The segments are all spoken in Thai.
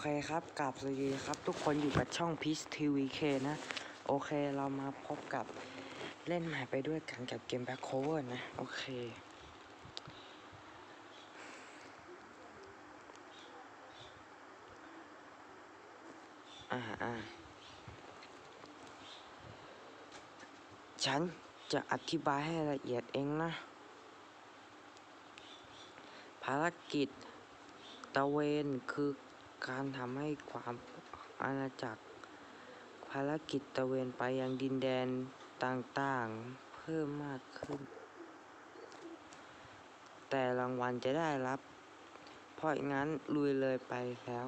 เคครับกราบสวัสดีครับ ทุกคนอยู่กับช่อง Peace TVK นะ โอเคเรามาพบกับเล่นใหม่ไปด้วยกันกับเกม Back Cover นะ โอเค อ่าอ่าฉันจะอธิบายให้ละเอียดเองนะ ภารกิจตะเวนคือ การทำให้ความอาณาจักร ภารกิจตะเวนไปยังดินแดนต่างๆ เพิ่มมากขึ้น แต่รางวัลจะได้รับ เพราะงั้นลุยเลยไปแล้ว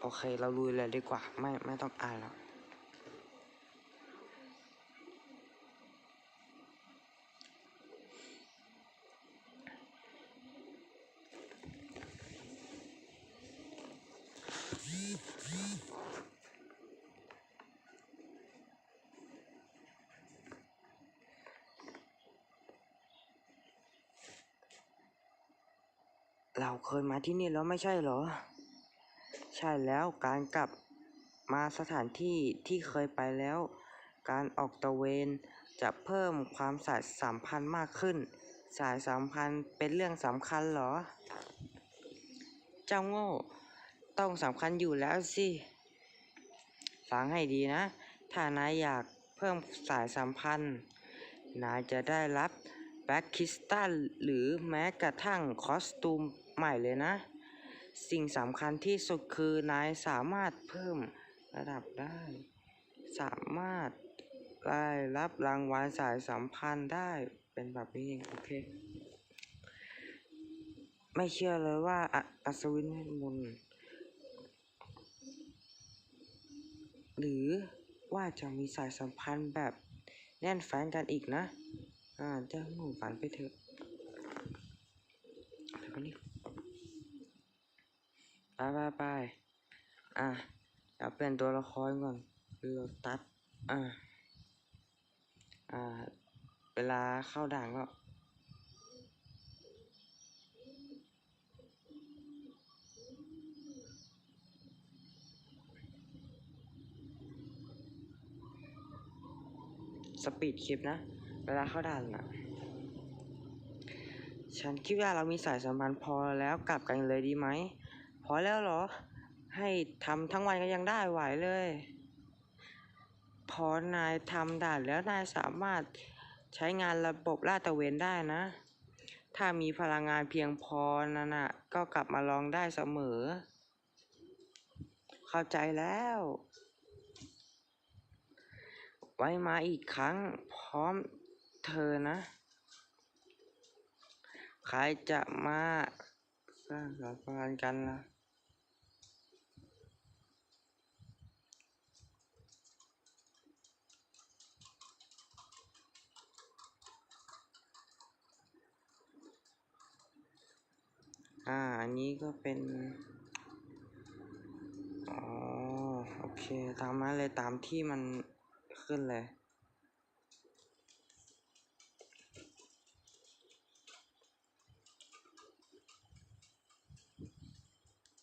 โอเคเราลุยเลยดีกว่า ไม่ไม่ต้องอ่านแล้ว เคยมาที่นี่แล้วไม่ใช่เหรอ ใช่แล้วการกลับมาสถานที่ที่เคยไปแล้ว การออกตะเวนจะเพิ่มความสายสัมพันธ์มากขึ้น สายสัมพันธ์เป็นเรื่องสำคัญเหรอ เจ้าโง่ ต้องสำคัญอยู่แล้วสิฟังให้ดีนะ ถ้านายอยากเพิ่มสายสัมพันธ์ นายจะได้รับแบ็คคิสตัลหรือแม้กระทั่งคอสตูม ใหม่เลยนะ สิ่งสำคัญที่สุดคือนายสามารถเพิ่มระดับได้ สามารถได้รับรางวัลสายสัมพันธ์ได้เป็นแบบนี้เองโอเค ไม่เชื่อเลยว่าออัศวินเวทมนต์หรือว่าจะมีสายสัมพันธ์แบบแน่นแฟ้นกันอีกนะ อ่าจ้าหนูฝันไปเถอะไปไปนี่ ไปไปไปอะเดี๋ยวเปลี่ยนตัวละครก่อนโลตัสอ่าอ่า เวลาเข้าด่านก็สปีดคลิปนะ เวลาเข้าด่านน่ะ ฉันคิดว่าเรามีสายสัมพันธ์พอแล้วกลับกันเลยดีไหม อแล้วเหรอ ให้ทำทั้งวันก็ยังได้ไหวเลย พอนายทำด่านแล้วนายสามารถใช้งานระบบลาดตระเวนได้นะ ถ้ามีพลังงานเพียงพอนั่นน่ะก็กลับมาลองได้เสมอ เข้าใจแล้ว ไว้มาอีกครั้งพร้อมเธอนะ ใครจะมาสร้างสายสัมพันธ์กันล่ะ อ่า อันนี้ก็เป็น อ๋อ โอเค ตามนั้นเลยตามที่มันขึ้นเลย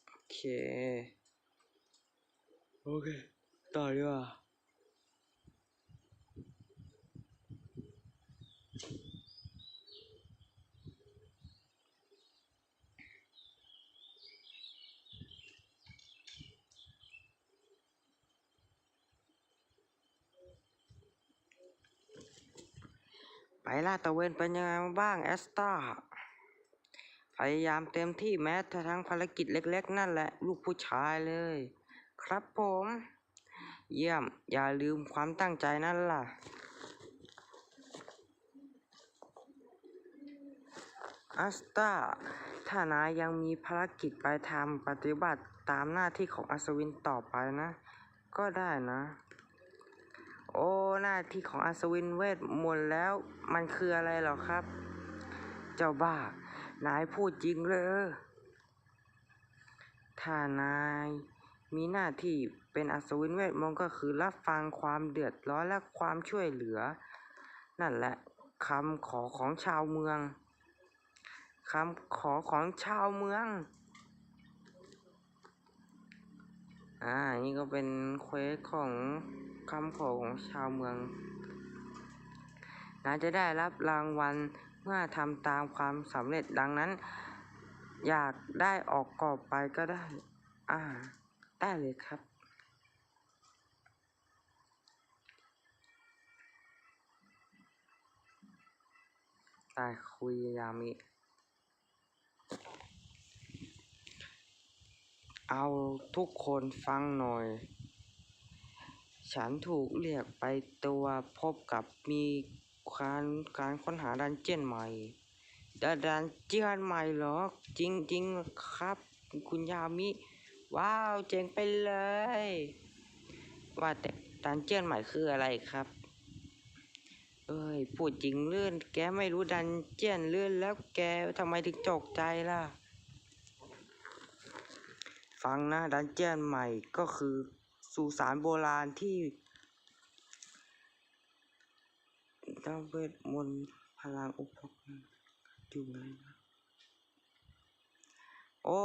โอเค โอเค ต่อดีกว่า ลาดตะเวนเป็นยังไงบ้างแอสตาพยายามเต็มที่แม้แต่ทั้งภารกิจเล็กๆ นั่นแหละ ลูกผู้ชายเลย ครับผม เยี่ยม อย่าลืมความตั้งใจนั่นล่ะ อัสตาถ้านายยังมีภารกิจไปทำปฏิบัติตามหน้าที่ของอัศวินต่อไปนะ ก็ได้นะ โอ้ หน้าที่ของอัศวินเวทมนต์แล้ว มันคืออะไรหรอครับ เจ้าบ้า นายพูดจริงเลยถ้านายมีหน้าที่เป็นอัศวินเวทมนต์ก็คือรับฟังความเดือดร้อนและความช่วยเหลือ นั่นแหละคำขอของชาวเมืองคำขอของชาวเมือง อ่า นี่ก็เป็นเควสของคำขอของชาวเมืองนายจะได้รับรางวัลเมื่อทำตามความสำเร็จดังนั้น อยากได้ออกกรอบไปก็ได้ อ่า ได้เลยครับ ได้คุยยามิ เอาทุกคนฟังหน่อย ฉันถูกเรียกไปตัวพบกับมีการการค้นหาดันเจียนใหม่ดันเจียนใหม่เหรอ จริงจริงครับ คุณยามิ ว้าว เจ๋งไปเลย ว่าแต่ดันเจียนใหม่คืออะไรครับ เอ้ย พูดจริงเลื่อน แกไม่รู้ดันเจียนเลื่อนแล้วแกทำไมถึงตกใจล่ะ ฟังนะดันเจียนใหม่ก็คือสุสานโบราณที่ดาวเวทมนต์พลังอุปกรณ์อยู่ไหนนะโอ้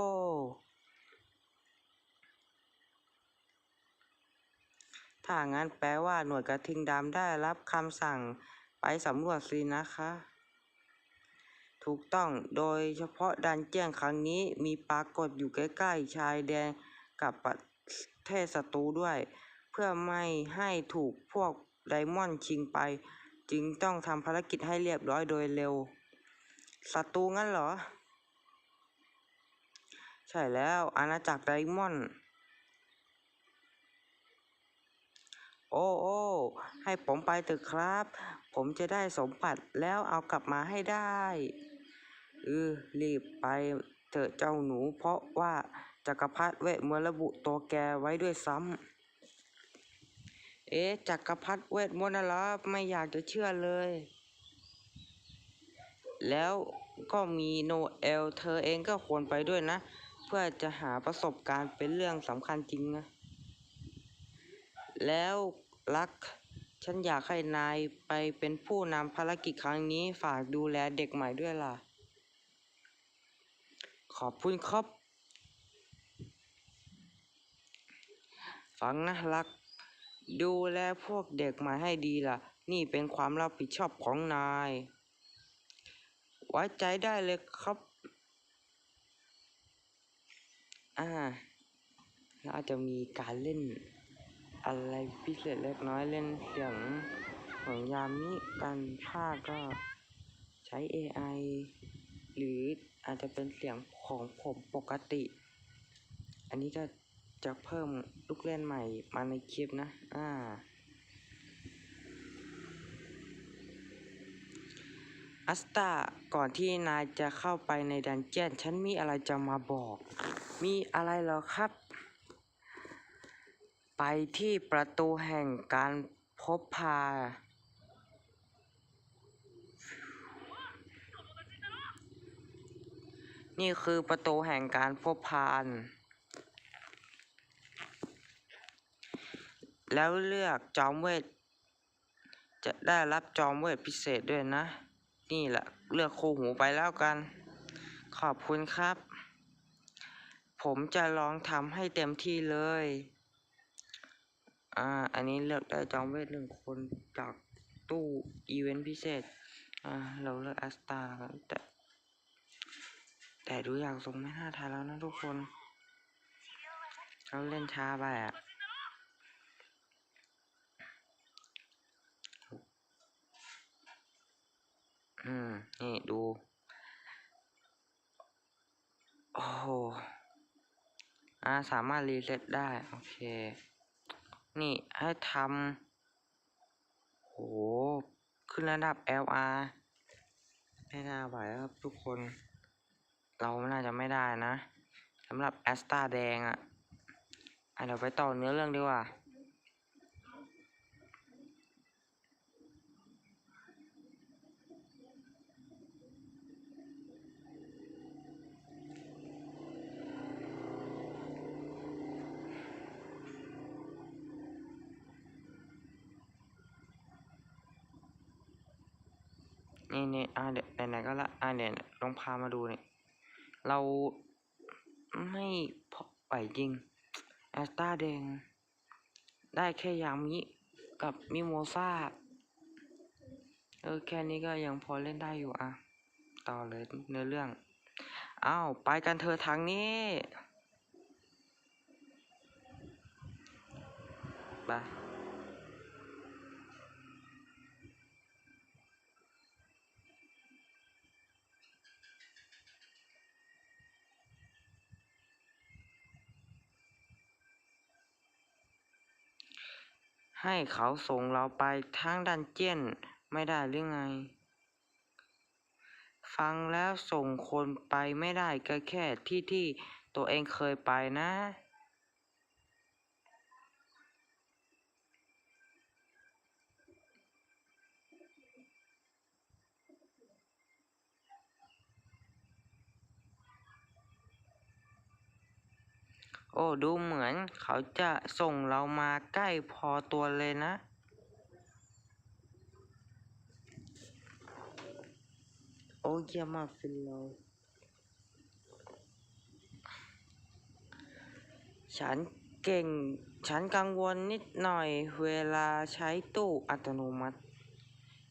ถ้างั้นแปลว่าหน่วยกระทิงดำได้รับคำสั่งไปสำรวจสินะคะ ถูกต้อง โดยเฉพาะดันเจียนครั้งนี้มีปรากฏอยู่ใกล้ๆชายแดนกับประเทศศัตรูด้วย เพื่อไม่ให้ถูกพวกไดมอนด์ชิงไป จึงต้องทำภารกิจให้เรียบร้อยโดยเร็วศัตรูงั้นเหรอ ใช่แล้วอาณาจักรไดมอนด์โอ้โอ้ให้ผมไปเถอะครับ ผมจะได้สมบัติแล้วเอากลับมาให้ได้ เออรีบไปเถอะเจ้าหนู เพราะว่าจักรพรรดิเวทมนต์ระบุตัวแกไว้ด้วยซ้ำ เอ๊ะจักรพรรดิเวทมนต์น่ะเหรไม่อยากจะเชื่อเลย แล้วก็มีโนเอลเธอเองก็ควรไปด้วยนะ เพื่อจะหาประสบการณ์เป็นเรื่องสำคัญจริงนะ แล้วรัก ฉันอยากให้นายไปเป็นผู้นำภารกิจครั้งนี้ฝากดูแลเด็กใหม่ด้วยล่ะ ขอบคุณครับ ฟังนะรัก ดูแลพวกเด็กม่ให้ดีล่ะ นี่เป็นความรับผิดชอบของนาย ไว้ใจได้เลยครับ อ่าแล้วอาจจะมีการเล่นอะไรพิเศษเล็กน้อยเล่นเสียงของยามนี้กันภาคก็ใช้ AI หรืออาจจะเป็นเสียงของผมปกติ อันนี้ก็จะเพิ่มลูกเล่นใหม่มาในคลิปนะ อ่า อัสตาก่อนที่นายจะเข้าไปในดันเจียน ฉันมีอะไรจะมาบอก มีอะไรเหรอครับ ไปที่ประตูแห่งการพบพา นี่คือประตูแห่งการพบพาน แล้วเลือกจอมเวท จะได้รับจอมเวทพิเศษด้วยนะ นี่แหละเลือกคู่หูไปแล้วกัน ขอบคุณครับ ผมจะลองทำให้เต็มที่เลย อ่า อันนี้เลือกได้จอมเวทหนึ่งคนจากตู้อีเวนต์พิเศษ อ่า เราเลือกแอสตาแต่ แต่ดูอย่างทรงไม่น่าทานแล้วนะทุกคน เราเล่นช้าไปอะอืม นี่ดู โอ้โหอ่าสามารถรีเซ็ตได้ โอเค นี่ให้ทำโห ขึ้นระดับ LR ไม่น่าไหวครับทุกคน เราน่าจะไม่ได้นะสำหรับแอสตาแดงอะอะเดี๋ยวไปต่อเนื้อเรื่องดีกว่านี่นี่อ่าเดี๋ยวไหนๆก็ละอ่าเดี๋ยวลองพามาดูเนี่ย เราไม่พอไหวจริงแอสตาแดง ได้แค่ยามิกับมิโมซาเออแค่นี้ก็ยังพอเล่นได้อยู่อะ ต่อเลยเนื้อเรื่อง อ้าว ไปกันเธอทางนี้ไป ให้เขาส่งเราไปทางดันเจียนไม่ได้หรือไง ฟังแล้วส่งคนไปไม่ได้ก็แค่ที่ที่ตัวเองเคยไปนะ โอ้ดูเหมือนเขาจะส่งเรามาใกล้พอตัวเลยนะ โอ้ยมาฟินเลยฉันเก่ง ฉันกังวลนิดหน่อยเวลาใช้ตู้อัตโนมัติ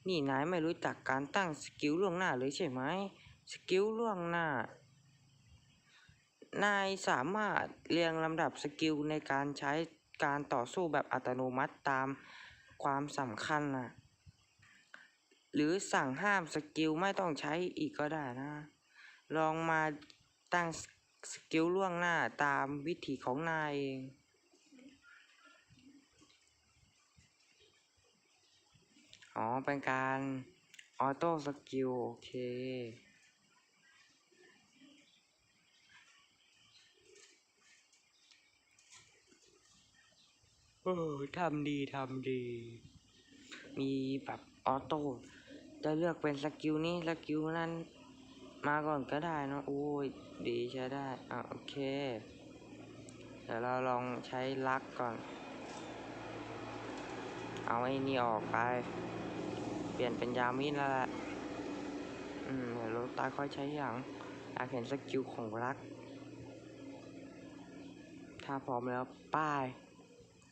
นี่นายไม่รู้จักการตั้งสกิลล่วงหน้าเลยใช่ไหม สกิลล่วงหน้า นายสามารถเรียงลำดับสกิลในการใช้การต่อสู้แบบอัตโนมัติตามความสำคัญนะหรือสั่งห้ามสกิลไม่ต้องใช้อีกก็ได้นะ ลองมาตั้งสกิลล่วงหน้าตามวิธีของนายเองอ๋อ เป็นการออโต้สกิล โอเค ออทำดีทำดี มีแบบออโต้จะเลือกเป็นสกิลนี้สกิลนั้น มาก่อนก็ได้เนะโอ้ยดีใช้ได้อะโอเค เดี๋ยวเราลองใช้ลักก่อน เอาไอ้นี่ออกไป เปลี่ยนเป็นยามินแล้วแหละอืมเดี๋ยวเราตาค่อยใช้อย่างอยากเห็นสกิลของรัก ถ้าพร้อมแล้วป้าย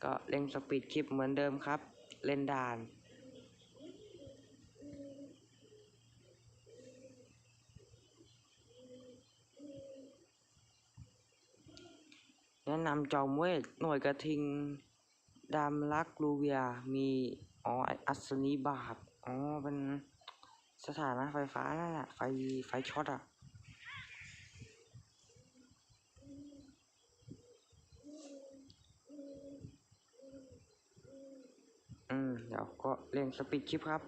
ก็เล่นสปีดคลิปเหมือนเดิมครับ เล่นด่าน แนะนำจอมเวทหน่วยกระทิง ดามลักลูเวีย มีอ๋ออัศนีบาทอ๋อเป็นสถานะไฟฟ้านั่นแหละไฟไฟช็อตอะ อืม เดี๋ยวก็เล่นสปีดคลิปครับ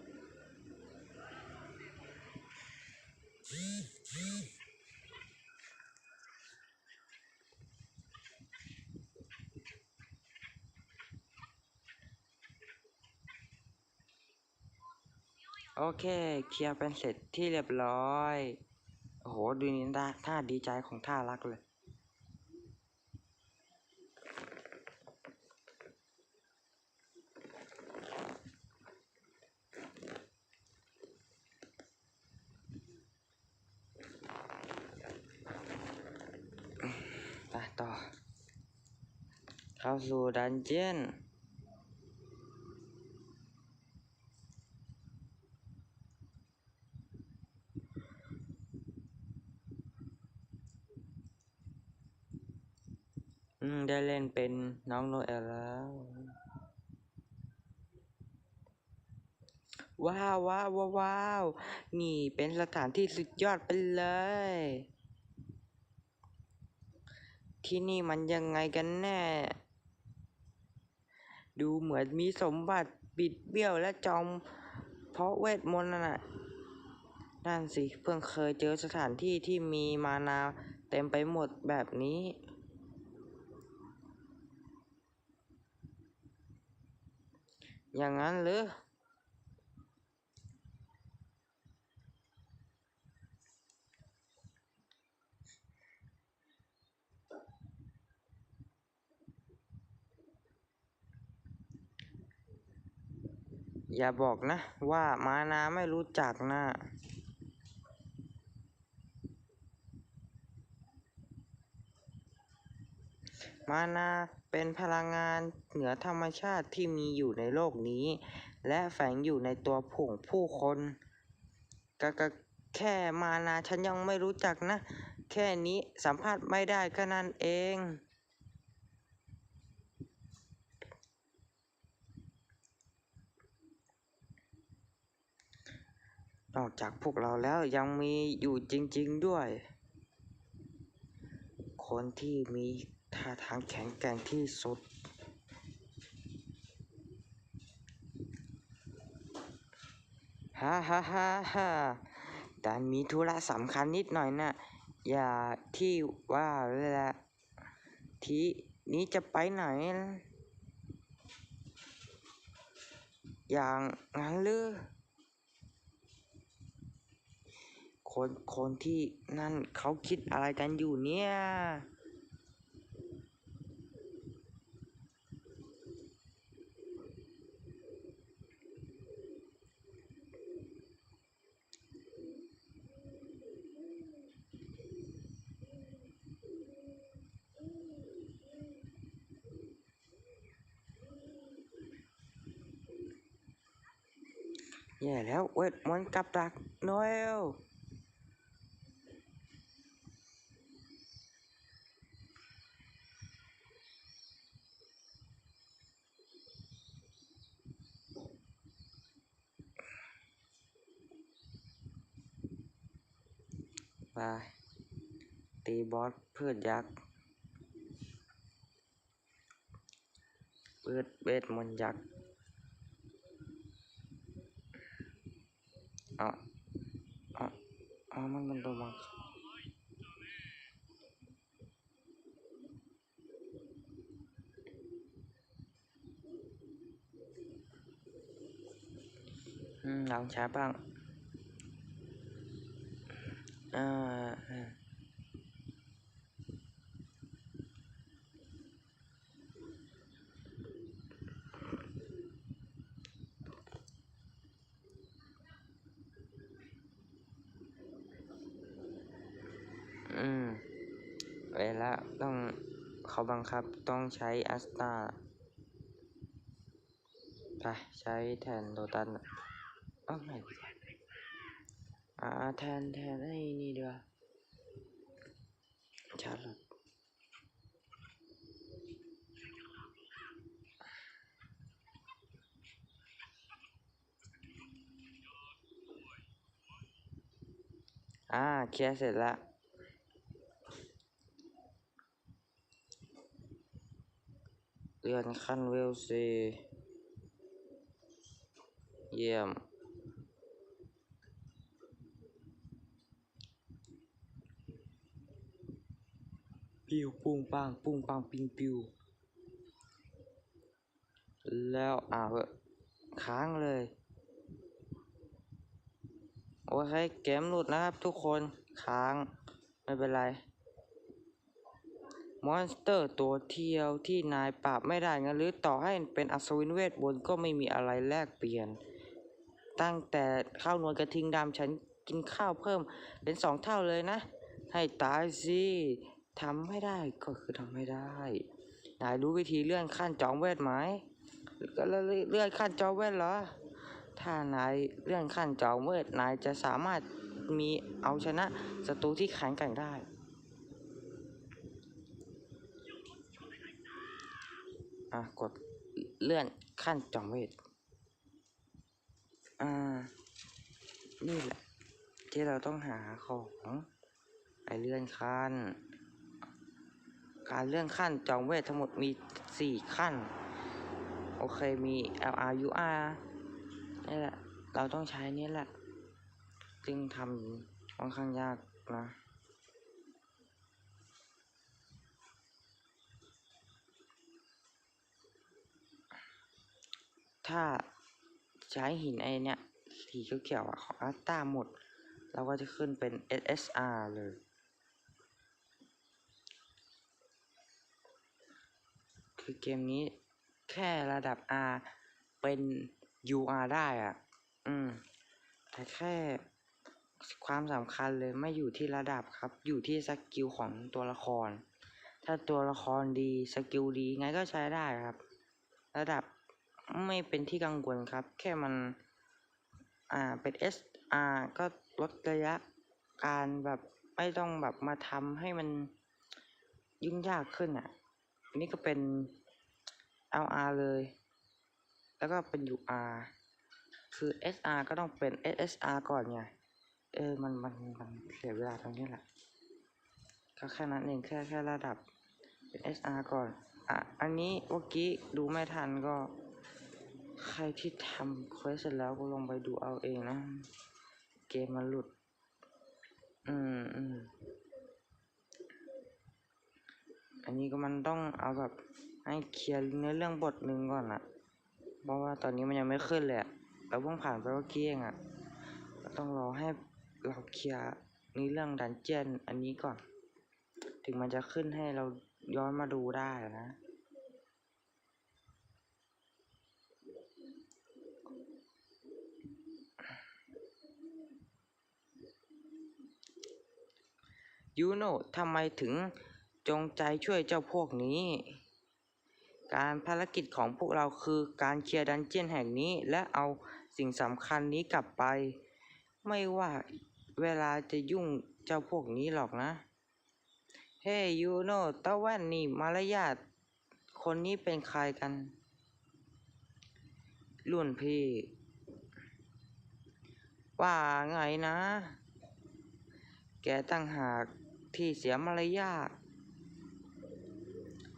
โอเค เคลียร์เป็นเสร็จที่เรียบร้อย โอ้โห ดูนี่ท่าท่าดีใจของท่ารักเลย ไปต่อ เข้าสู่ดันเจียน อืม ได้เล่นเป็นน้องโนเอลแล้วว้าวว้าวว้าวว้าว นี่เป็นสถานที่สุดยอดไปเลย ที่นี่มันยังไงกันแน่ ดูเหมือนมีสมบัติบิดเบี้ยวและจอม เพราะเวทมนต์นั่นน่ะนั่นสิเพิ่งเคยเจอสถานที่ที่มีมานาเต็มไปหมดแบบนี้ อย่างนั้นหรือ อย่าบอกนะ ว่ามานาไม่รู้จักนะมานาเป็นพลังงานเหนือธรรมชาติที่มีอยู่ในโลกนี้ และแฝงอยู่ในตัวผงผู้คนก็ก็แค่มานาฉันยังไม่รู้จักนะ แค่นี้สัมภาษณ์ไม่ได้ก็นั่นเอง นอกจากพวกเราแล้วยังมีอยู่จริง ๆด้วย คนที่มีท่าทางแข็งแกร่งที่สุด ฮ่าฮ่าฮ่าฮ่าแต่มีธุระสำคัญนิดหน่อยนะอย่าที่ว่าเวลาทีนี้จะไปไหน อย่างนั้นหรือ คนคนที่นั่นเขาคิดอะไรกันอยู่เนี่ยแย่แล้วเวทมนต์กับดักโนเอล ไป ตีบอสพื่อยักษ์เปิดเวทมนต์ยักษ์อ๋ออ๋ออ๋อมันเป็นตัวบังลองช้าบ้างอ่า อืมเวลาต้องเขาบังคับต้องใช้อัสตาไปใช้แทนโดตันอะเอ้าไม่อ่าแทนแทนไอ้นี่ดีกว่าชาร์ลอตอ่าเคลียร์เสร็จแล้ว เลื่อนขั้นเวลซีเยี่ยม ปิวปุ้งปังปุ้งปังปิงปิว แล้วอ่าวค้างเลย โอเคเกมหลุดนะครับทุกคนค้าง ไม่เป็นไร มอนสเตอร์ตัวเทียวที่นายปราบไม่ได้งั้นหรือต่อให้เป็นอัศวินเวทบนก็ไม่มีอะไรแลกเปลี่ยน ตั้งแต่ข้าวนวลกระทิงดำฉันกินข้าวเพิ่มเป็นสองเท่าเลยนะ ให้ตายสิทำไม่ได้ก็คือทำไม่ได้ นายรู้วิธีเลื่อนขั้นจองเวทไหมก็เลื่อนขั้นจองเวทเหรอ ถ้านายเลื่อนขั้นจองเวทนายจะสามารถมีเอาชนะศัตรูที่แข็งแกร่งได้ อะกดเลื่อนขั้นจอมเวทอ่า นี่แหละ ที่เราต้องหาของไอเลื่อนขั้น การเลื่อนขั้นจอมเวททั้งหมดมีสี่ขั้น โอเคมี L R U R นี่แหละ เราต้องใช้นี่แหละจึงทำค่อนข้างยากนะ ถ้าใช้หินไอเนี้ยสีเขียวๆอะของอัลต้าหมด เราก็จะขึ้นเป็น SSR เลย คือเกมนี้แค่ระดับ R เป็น UR ได้อะ อืม แต่แค่ความสำคัญเลยไม่อยู่ที่ระดับครับ อยู่ที่สกิลของตัวละคร ถ้าตัวละครดี สกิลดีไงก็ใช้ได้ครับ ระดับ ไม่เป็นที่กังวลครับ แค่มันอ่าเป็น SR ก็ลดระยะการแบบไม่ต้องแบบมาทำให้มันยุ่งยากขึ้นอะนี่ก็เป็น LR เลย แล้วก็เป็น UR คือ SR ก็ต้องเป็น SSR ก่อนไง เออ มัน มัน มันเสียเวลาตรงนี้แหละ ก็แค่นั้นเอง แค่ แค่ระดับเป็น SR ก่อน อะ อันนี้เมื่อกี้ดูไม่ทันก็ ใครที่ทำเควสเสร็จแล้วก็ลองไปดูเอาเองนะ เกมมันหลุด อืมอืมอันนี้ก็มันต้องเอาแบบให้เคลียร์เนื้อเรื่องบทหนึ่งก่อนอะเพราะว่าตอนนี้มันยังไม่ขึ้นเลยอะเราเพิ่งผ่านไปเมื่อกี้เองอะก็ต้องรอให้เราเคลียร์นี้เรื่องดันเจียนอันนี้ก่อน ถึงมันจะขึ้นให้เราย้อนมาดูได้นะ ยูโน่ทำไมถึงจงใจช่วยเจ้าพวกนี้ การภารกิจของพวกเราคือการเคลียร์ดันเจียนแห่งนี้และเอาสิ่งสำคัญนี้กลับไป ไม่ว่าเวลาจะยุ่งเจ้าพวกนี้หรอกนะ เฮ้ยยูโน่ตะแว่นนี่มารยาทคนนี้เป็นใครกัน รุ่นพี่ ว่าไงนะ แกตั้งหาก ที่เสียมารยาท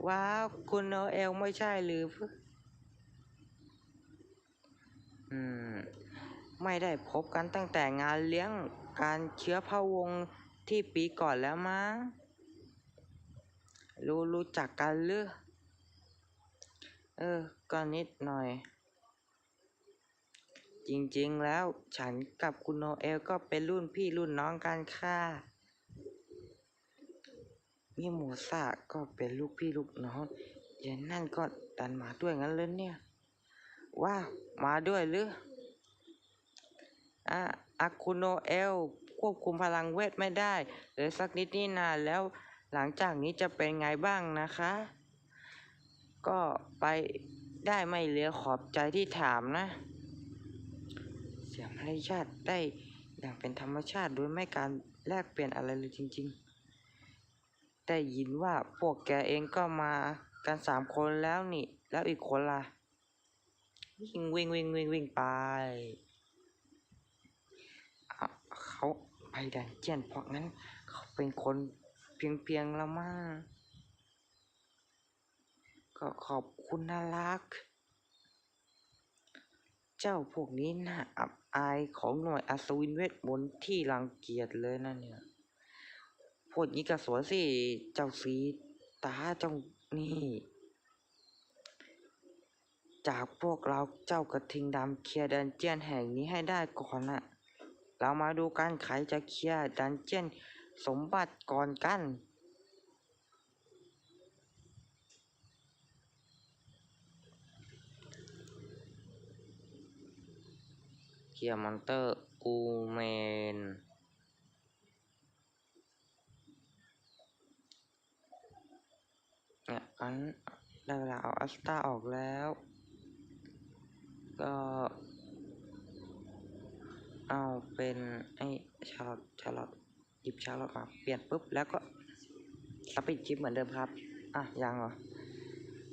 ว้าวคุณโนเอลไม่ใช่หรือ อืม ไม่ได้พบกันตั้งแต่งานเลี้ยงการเชื้อพระวงศ์ที่ปีก่อนแล้วมั้งรู้รู้จักกันหรือ เออ ก็นิดหน่อย จริงๆแล้วฉันกับคุณโนเอลก็เป็นรุ่นพี่รุ่นน้องกันค่ะ มีหมูสะก็เป็นลูกพี่ลูกน้องยายนั่นก็ดันมาด้วยงั้นเลยเนี่ยว้ามาด้วยหรืออะอาคุโนเอล ควบคุมพลังเวทไม่ได้เลือสักนิดนี่นาแล้วหลังจากนี้จะเป็นไงบ้างนะคะ ก็ไปได้ไม่เหลือขอบใจที่ถามนะ เสียมารยาทได้อย่างเป็นธรรมชาติโดยไม่การแลกเปลี่ยนอะไรเลยจริง ๆ ได้ยินว่าพวกแกเองก็มากันสามคนแล้วนี่ แล้วอีกคนล่ะ วิ่งวิ่งวิ่งวิ่งวิ่งไป เขาไปดันเจียนเพราะงั้น เขาเป็นคนเพียงเพียงละมั้งก็ขอบคุณน่ารัก เจ้าพวกนี้น่าอับอายของหน่วยอัศวินเวทมนต์ที่รังเกียจเลยนะเนี่ย พูดงี้กับสวนสิ เจ้าสีตาเจ้านี่ จากพวกเราเจ้ากระทิงดำเคลียร์ดันเจียนแห่งนี้ให้ได้ก่อนนะเรามาดูกันใครจะเคลียร์ดันเจียนสมบัติก่อนกันเคลียร์มอนเตอร์อูเมน เนี่ยอันได้เวลาเอาอัสตาออกแล้ว ก็เอาเป็นไอ้ชาลอตชาลอตหยิบชาลอตมาเปลี่ยนปุ๊บแล้วก็สปิดคลิปเหมือนเดิมครับ อะ ยังเหรอ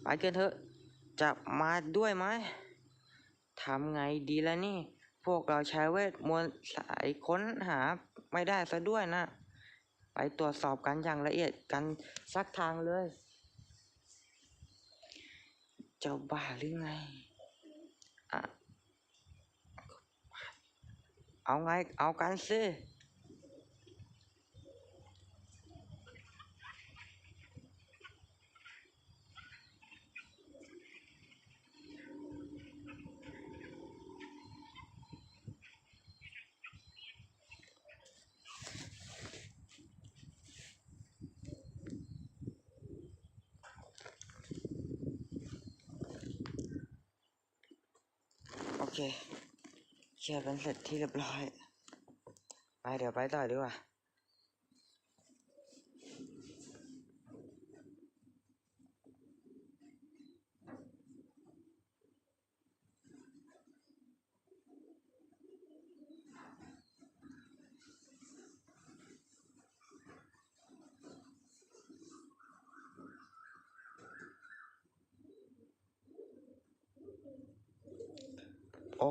ไปเกันเถอะ จะมาด้วยไหมทำไงดีแล้วนี่ พวกเราใช้เวทมนต์สายค้นหาไม่ได้ซะด้วยนะ ไปตรวจสอบกันอย่างละเอียดกันสักทางเลย เจ้าบ้าหรือไง อะ เอาไง เอากันสิ โอ เค เคลียร์กันเสร็จที่เรียบร้อย ไปเดี๋ยวไปต่อดีกว่า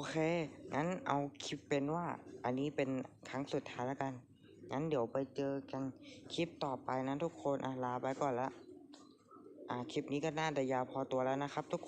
เค งั้นเอาคลิปเป็นว่า อันนี้เป็นครั้งสุดท้ายแล้วกัน งั้นเดี๋ยวไปเจอกันคลิปต่อไปนะทุกคนอะลาไปก่อนละ อ่าคลิปนี้ก็น่าจะยาวพอตัวแล้วนะครับทุกคน